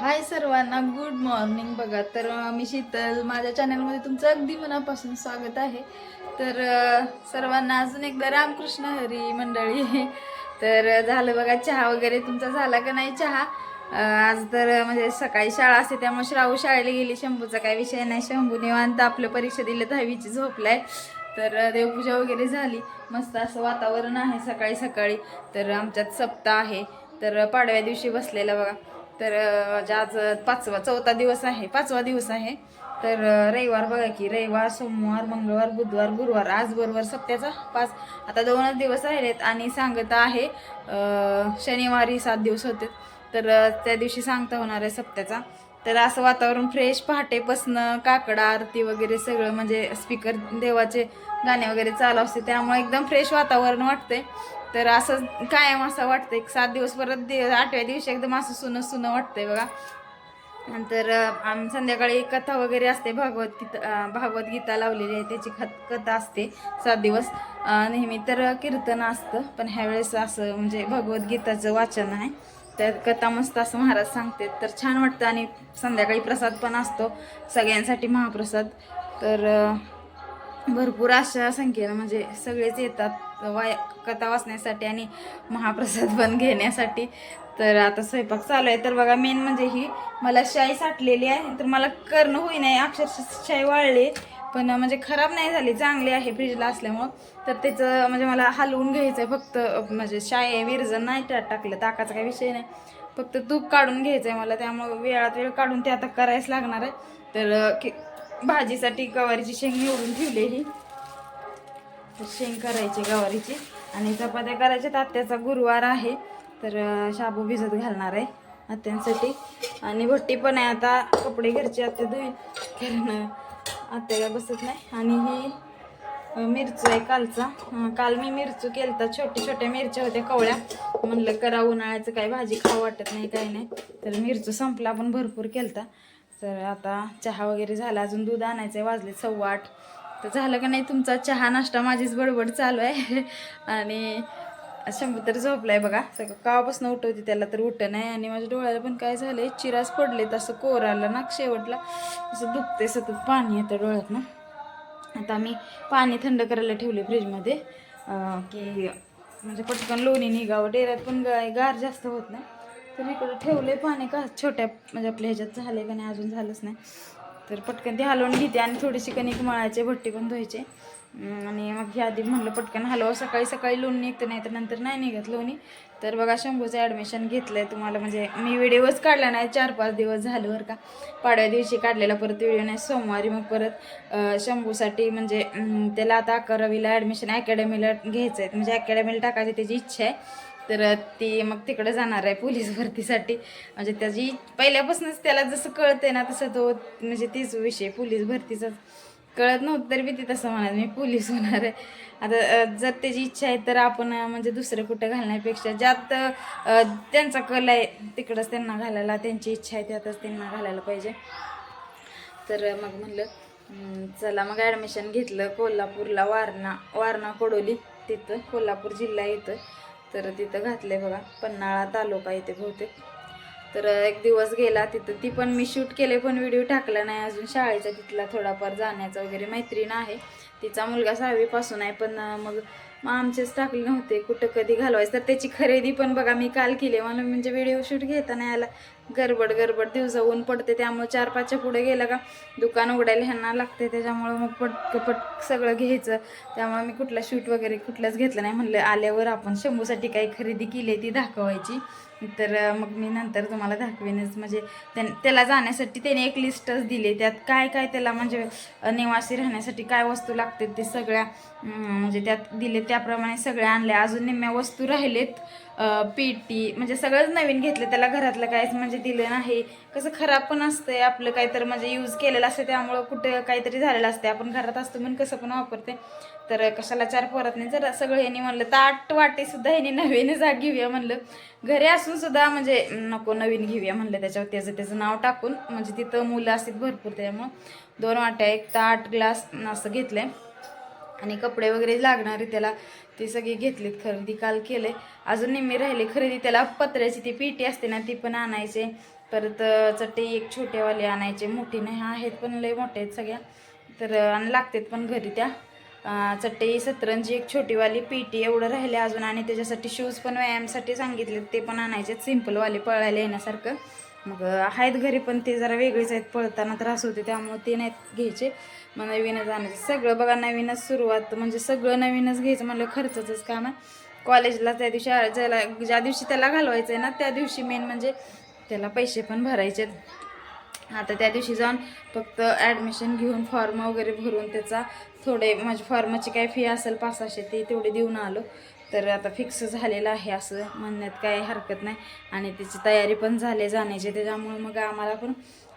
हाय सर्वांना good morning बघा. तर मी शीतल. माझ्या चॅनलमध्ये तुमचं अगदी मनापासून स्वागत आहे. तर सर्वांना अजून एकदा रामकृष्ण हरी मंडळी. तर झालं बघा चहा वगैरे तुमचा झाला का नाही चहा? आज तर म्हणजे सकाळी शाळा असते त्यामुळे श्रावू शाळेला गेली. शंभूचा काही विषय नाही. शंभू निवांत आपलं परीक्षा दिलं दहावीची झोपलाय. तर देवपूजा वगैरे झाली. मस्त असं वातावरण आहे सकाळी सकाळी. तर आमच्यात सप्ताह आहे. तर पाडव्या दिवशी बसलेला बघा. तर अं, जे म्हणजे आज पाचवा चौथा दिवस आहे पाचवा दिवस आहे. तर रविवार बघा की रविवार सोमवार मंगळवार बुधवार गुरुवार आज बरोबर सप्त्याचा पाच आता दोनच दिवस राहिलेत आणि सांगत आहे शनिवारी सात दिवस होते. तर त्या दिवशी सांगता होणार आहे सप्त्याचा. तर असं वातावरण फ्रेश पहाटेपासनं काकडा आरती वगैरे सगळं म्हणजे स्पीकर देवाचे गाणे वगैरे चालू असते. त्यामुळे एकदम फ्रेश वातावरण वाटते तर असं कायम असं वाटतं एक सात दिवस परत दि आठव्या दिवशी एकदम असं सुनं सुनं वाटतंय बघा. नंतर आम संध्याकाळी कथा वगैरे असते. भागवत गीता भागवतगीता लावलेली आहे. त्याची खत कथा असते सात दिवस. नेहमी तर कीर्तन असतं पण ह्यावेळेस असं म्हणजे भगवद्गीताचं वाचन आहे. त्यात कथा मस्त असं महाराज सांगते. तर छान वाटतं आणि संध्याकाळी प्रसाद पण असतो. सगळ्यांसाठी महाप्रसाद. तर भरपूर अशा संख्येनं म्हणजे सगळेच येतात. वाय कथा वाचण्यासाठी आणि महाप्रसाद पण घेण्यासाठी. तर आता स्वयंपाक चालू आहे. तर बघा मेन म्हणजे ही मला शाई साठलेली आहे. तर मला करणं होई नाही अक्षरशः शाई वाळली. पण म्हणजे खराब नाही झाली चांगली आहे फ्रीजला असल्यामुळं. तर त्याचं म्हणजे मला हलवून घ्यायचं आहे फक्त म्हणजे शाई विरजन नाही त्यात टाकलं ताकाचा काही विषय नाही. फक्त तूप काढून घ्यायचं आहे मला त्यामुळं वेळात वेळ काढून ते आता करायच लागणार आहे. तर की भाजीसाठी गवारीची शेंग निवडून ठेवली ही. शेंग करायची गवारीची. आणि चपात्या करायच्या आत्याचा गुरुवार आहे. तर शाबू भिजत घालणार आहे आत्यांसाठी. आणि भट्टी पण आहे आता. कपडे घरचे आत्या धुईल कारण आत्याला बसत नाही. आणि ही मिरचू आहे कालचा. काल मी मिरचू केलता. छोट्या छोट्या मिरच्या होत्या कवळ्या. म्हणलं करा उन्हाळ्याचं काही भाजी खाऊ वाटत नाही काही नाही. तर मिरचू संपला. पण भरपूर केलता. तर आता चहा वगैरे झाला. अजून दूध आणायचं आहे वाजले सव्वा आठ. तर झालं का नाही तुमचा चहा नाश्ता माझीच बडबड चालू आहे. आणि शंभर तर झोपलाय बघा. सगळं कावापासून उठवते त्याला तर उठ नाही आणि माझ्या डोळ्याला पण काय झालंय चिरास पडले तसं कोराला ना शेवटला. असं दुखते सतत पाणी येतं डोळ्यात ना आता मी पाणी थंड करायला ठेवले फ्रीजमध्ये. की म्हणजे पटकन लोणी निघावं. डेऱ्यात पण गाय गार जास्त होत नाही. तर इकडं ठेवले पाणी का छोट्या म्हणजे आपल्या ह्याच्यात झाले का नाही अजून झालंच नाही. तर पटकन ते हलवून घेते आणि थोडीशी कणिक मळायचे भट्टी पण धुवायचे. आणि मग ह्या आधी म्हणलं पटकन हलवा सकाळी सकाळी लोणी निघतं नाही तर नंतर नाही निघत लोणी. तर बघा शंभूचं ॲडमिशन घेतलं आहे तुम्हाला म्हणजे मी व्हिडिओच काढला नाही चार पाच दिवस झाले बरं का. पाडव्या दिवशी काढलेला परत व्हिडिओ नाही सोमवारी मग परत शंभूसाठी म्हणजे त्याला आता अकरावीला ॲडमिशन अकॅडमीला घ्यायचं आहे म्हणजे अकॅडमीला टाकायची त्याची इच्छा आहे. तर ती मग तिकडे जाणार आहे पोलीस भरतीसाठी. म्हणजे त्याची पहिल्यापासूनच त्याला जसं कळतंय ना तसं तो म्हणजे तीच विषय पोलीस भरतीचा कळत नव्हतं तरी बी ती तसं म्हणाल मी पोलीस होणार आहे. आता जर त्याची इच्छा आहे तर आपण म्हणजे दुसरं कुठं घालण्यापेक्षा ज्यात त्यांचा कल आहे तिकडंच त्यांना घालायला त्यांची इच्छा आहे त्यातच त्यांना घालायला पाहिजे. तर मग म्हणलं चला मग ॲडमिशन घेतलं कोल्हापूरला वारणा वारणा कोडोली तिथं कोल्हापूर जिल्हा येतं तर तिथं घातलंय बघा. पन्हाळा तालुका इथे बहुतेक. तर एक दिवस गेला तिथं. ती पण मी शूट केले पण व्हिडिओ टाकला नाही. अजून शाळेचा तिथला थोडाफार जाण्याचा वगैरे मैत्रीण आहे. तिचा मुलगा सहावीपासून आहे पण मग मग आमचेच टाकले नव्हते. कुठं कधी घालवायचं? तर त्याची खरेदी पण बघा मी काल केली. मला म्हणजे व्हिडिओ शूट घेताना याला गडबड गडबड. दिवसा ऊन पडते त्यामुळे चार पाचच्या पुढे गेलं का दुकान उघडायला ह्यांना लागते. त्याच्यामुळं मग पटक पट सगळं घ्यायचं. त्यामुळे मी कुठला शूट वगैरे कुठलंच घेतलं नाही. म्हणलं आल्यावर आपण शंभूसाठी काही खरेदी केली ती दाखवायची. तर मग मी नंतर तुम्हाला दाखवेनच. म्हणजे त्यां त्याला जाण्यासाठी त्याने एक लिस्टच दिली. त्यात काय काय त्याला म्हणजे निवासी राहण्यासाठी काय वस्तू लागतात ते सगळ्या म्हणजे त्यात दिले. त्याप्रमाणे सगळ्या आणल्या. अजून निम्म्या वस्तू राहिलेत. पेटी म्हणजे सगळंच नवीन घेतलं त्याला घरातलं काहीच म्हणजे दिलं नाही. कसं खराब पण असतंय आपलं काहीतरी म्हणजे यूज केलेलं असतं त्यामुळं कुठं काहीतरी झालेलं असते आपण घरात असतो म्हणून कसं पण वापरते तर कशाला चार परत नाही जर सगळं ह्यांनी म्हणलं ताट आठ वाटेसुद्धा ह्यांनी नवीन जाग घेऊया म्हणलं. घरी असून सुद्धा म्हणजे नको नवीन घेऊया म्हणलं त्याच्यावर त्याचं त्याचं नाव टाकून म्हणजे तिथं मुलं असतात भरपूर त्यामुळं दोन वाट्या एक ताट ग्लास असं घेतलंय. आणि कपडे वगैरे लागणारे त्याला ते सगळे घेतलेत खरेदी काल केले अजून निम्मी राहिले खरेदी त्याला पत्र्याची ती पेटी असते ना ती पण आणायचे. परत चटई एक छोटेवाले आणायचे मोठे नाही आहेत पण लय मोठे आहेत सगळ्या. तर आणि लागतात पण घरी त्या. चटई सतरंजी एक छोटीवाली पीटी एवढं राहिले अजून. आणि त्याच्यासाठी शूज पण व्यायामासाठी सांगितले ते पण आणायचे सिम्पलवाले पळायला येण्यासारखं. मग आहेत घरी पण ते जरा वेगळेच आहेत पळताना त्रास होते त्यामुळे ते नाहीत घ्यायचे. मग नवीनच आणायचे. सगळं बघा नवीनच सुरुवात. म्हणजे सगळं नवीनच घ्यायचं म्हणलं खर्चाचंच काम आहे. कॉलेजला त्या दिवशी ज्याला ज्या दिवशी त्याला घालवायचं आहे ना त्या दिवशी मेन म्हणजे त्याला पैसे पण भरायचे. आता त्या दिवशी जाऊन फक्त ॲडमिशन घेऊन फॉर्म वगैरे भरून त्याचा थोडे म्हणजे माझी फॉर्माची काय फी असेल पाच सहाशे ते तेवढे देऊन आलो. तर आता फिक्स झालेलं आहे असं म्हणण्यात काही हरकत नाही. आणि त्याची तयारी पण झाली जाण्याची. त्याच्यामुळे मग आम्हाला पण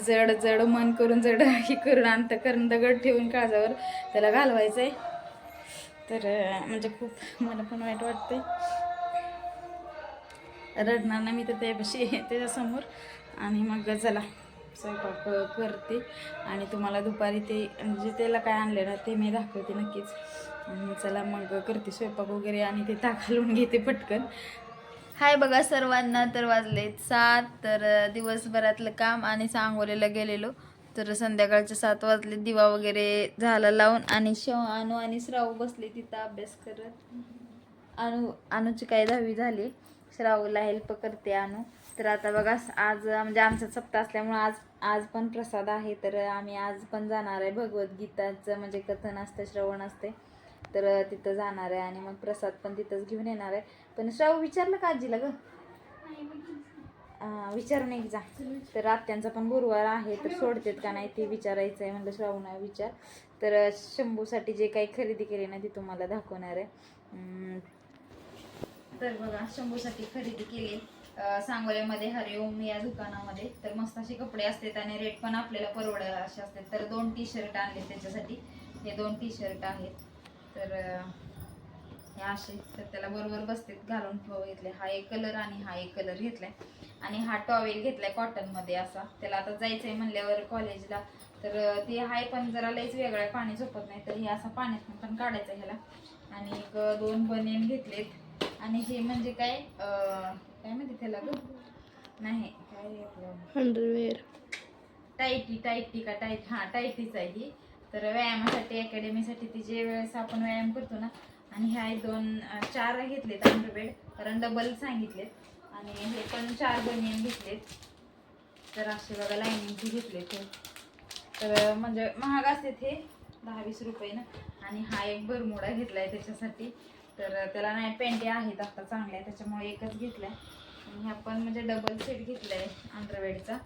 जड जड मन करून जड हे करून अंत करून दगड ठेवून काळजावर त्याला घालवायचं आहे तर म्हणजे खूप मला पण वाईट वाटतंय. रडणार नाही मी तर त्यापाशी त्याच्यासमोर. आणि मग चला. स्वयंपाक करते. आणि तुम्हाला दुपारी ते म्हणजे त्याला काय आणले ना ते मी दाखवते नक्कीच. चला मग करते स्वयंपाक वगैरे आणि ते ताक घालून घेते पटकन. हाय बघा सर्वांना तर वाजले सात तर दिवसभरातलं काम आणि सांगोलीला गेलेलो. तर संध्याकाळचे सात वाजले दिवा वगैरे झाला लावून आणि शव अनु आणि श्राव बसले तिथं अभ्यास करत. अनु अनुची काय दहावी झाली. श्रावला हेल्प करते अनु. तर आता बघा आज म्हणजे आमचा सप्ताह असल्यामुळे आज आज पण प्रसाद आहे. तर आम्ही आज पण जाणार आहे भगवद्गीताचं म्हणजे कथन असतं श्रवण असते. तर तिथं जाणार आहे आणि मग प्रसाद पण तिथंच घेऊन येणार आहे. पण श्राव विचारलं का आजीला ग? अं, विचारून एक जा. तर आत्यांचा पण गुरुवार आहे तर सोडतेत का नाही ते विचारायचं आहे म्हणलं श्रावणा विचार. तर शंभूसाठी जे काही खरेदी केली ना ती तुम्हाला दाखवणार आहे. तर बघा शंभूसाठी खरेदी केली आहे. सांगोल्यामध्ये हरिओम या दुकानामध्ये. तर मस्त असे कपडे असतात आणि रेट पण आपल्याला परवडेल असे असतात. तर दोन टी शर्ट आणले त्याच्यासाठी. हे दोन टी शर्ट आहेत. तर हे असे. तर त्याला बरोबर बसतात घालून घेतले. हा एक कलर आणि हा एक कलर घेतलाय. आणि हा टॉवेल घेतलाय कॉटनमध्ये असा. त्याला आता जायचंय म्हणल्यावर कॉलेजला तर ते हाय पण जरा लईच वेगळा आहे, पाणी झोपत नाही. तर हे असं पाण्यात पण काढायचं ह्याला. आणि एक दोन बनियन घेतलेत. आणि हे म्हणजे काय काय म्हणते त्याला ग? नाही काय आपलं? अंडरवेअर टायटी टायटी का टाईट हा टायटीच आहे ही. तर व्यायामासाठी अकॅडमीसाठी तिचे वेळेस आपण व्यायाम करतो ना आणि ह्या दोन चार घेतलेत अंडरबेड कारण डबल सांगितलेत. आणि हे पण चार बनियन घेतलेत. तर असे बघा लाईनिंगचे घेतलेत हे. तर म्हणजे महाग असते हे दहा वीस रुपये ना. आणि हा एक बरमुडा घेतलाय त्याच्यासाठी. तर त्याला नाही पेंटे आहेत आता चांगल्या त्याच्यामुळे एकच घेतलाय. आणि ह्या पण म्हणजे डबल सेट घेतलाय अंडरवेअरचा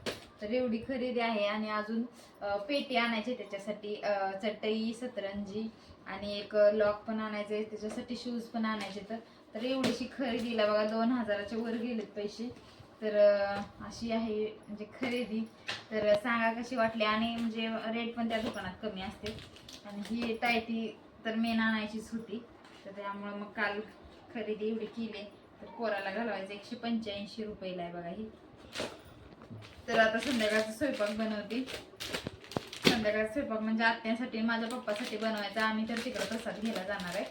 तर एवढी खरेदी आहे आणि अजून पेटी आणायची त्याच्यासाठी चटई सतरंजी आणि एक लॉक पण आणायचे आहे त्याच्यासाठी शूज पण आणायचे तर तर एवढीशी खरेदीला बघा दोन हजाराच्या वर गेलेत पैसे. तर अशी आहे म्हणजे खरेदी. तर सांगा कशी वाटली? आणि म्हणजे रेट पण त्या दुकानात कमी असते. आणि ही टायटी तर मेन आणायचीच होती. तर त्यामुळं मग काल खरेदी एवढी केली. तर कोराला घालवायचं एकशे पंच्याऐंशी रुपयाला आहे बघा ही. तर आता संध्याकाळचा स्वयंपाक बनवते. संध्याकाळचा स्वयंपाक म्हणजे आत्यांसाठी माझ्या पप्पासाठी बनवायचा. आम्ही तर तिकडे प्रसाद घ्यायला जाणार आहे.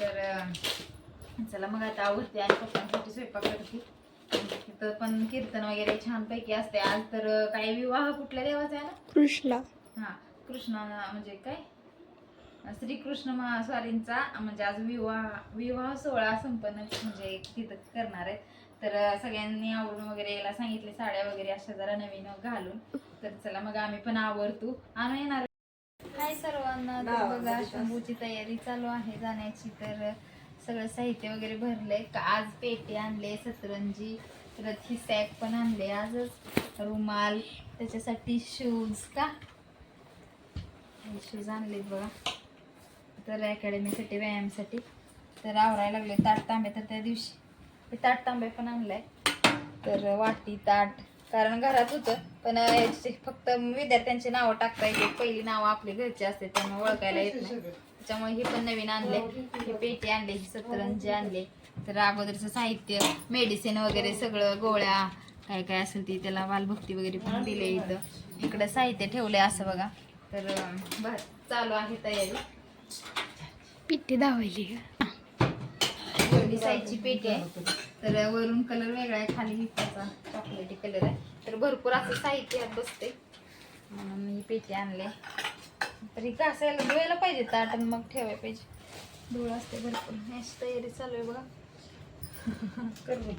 तर चला मग आता आवडते आणि पप्पांसाठी स्वयंपाक करते. तिथं पण कीर्तन वगैरे छानपैकी असते आज तर काय विवाह कुठल्या देवाचा आहे ना? कृष्णा. हा कृष्ण म्हणजे काय? श्रीकृष्ण महा- स्वारींचा म्हणजे आज विवाह विवाह सोहळा संपन्न म्हणजे तिथं करणार आहेत. तर सगळ्यांनी आवडून वगैरे यायला सांगितले साड्या वगैरे अशा जरा नवीन घालून. तर चला मग आम्ही पण आवडतो आणून येणार हाय सर्वांना. तर बघा शंभूची तयारी चालू आहे जाण्याची. तर सगळं साहित्य वगैरे भरलंय. का आज पेटे आणले सतरंजी परत ही सॅक पण आणले आजच. रुमाल त्याच्यासाठी शूज का? शूज आणलेत बघा. तर अकॅडमीसाठी व्यायामासाठी. तर आवरायला लागले ताट तांबे तर त्या दिवशी. ताट तांबे पण आणलाय. तर वाटी ताट. कारण घरात होतं. पण फक्त विद्यार्थ्यांची नावं टाकता येते. पहिली नावं आपली घरची असते. त्यामुळे ओळखायला येत नाही. त्याच्यामुळे हे पण नवीन आणले. हे पेटी आणले. हे सतरंजी आणले. तर अगोदरचं साहित्य मेडिसिन वगैरे सगळं गोळ्या काय काय असेल ती त्याला बालभक्ती वगैरे पण दिले इथं. इकडं साहित्य ठेवलंय असं बघा. तर बर चालू आहे तयारी. पिट्टी दावायली. एवढी साईजची पेटी आहे. तर वरून कलर वेगळा आहे खाली त्याचा चॉकलेटी कलर आहे. तर भरपूर असं साहित्य यात बसते म्हणून मी पेटी आणले. तरी घासायला धुवायला पाहिजे ताट आणि मग ठेवायला पाहिजे. धूळ असते भरपूर. अशी तयारी चालू आहे बघा. कर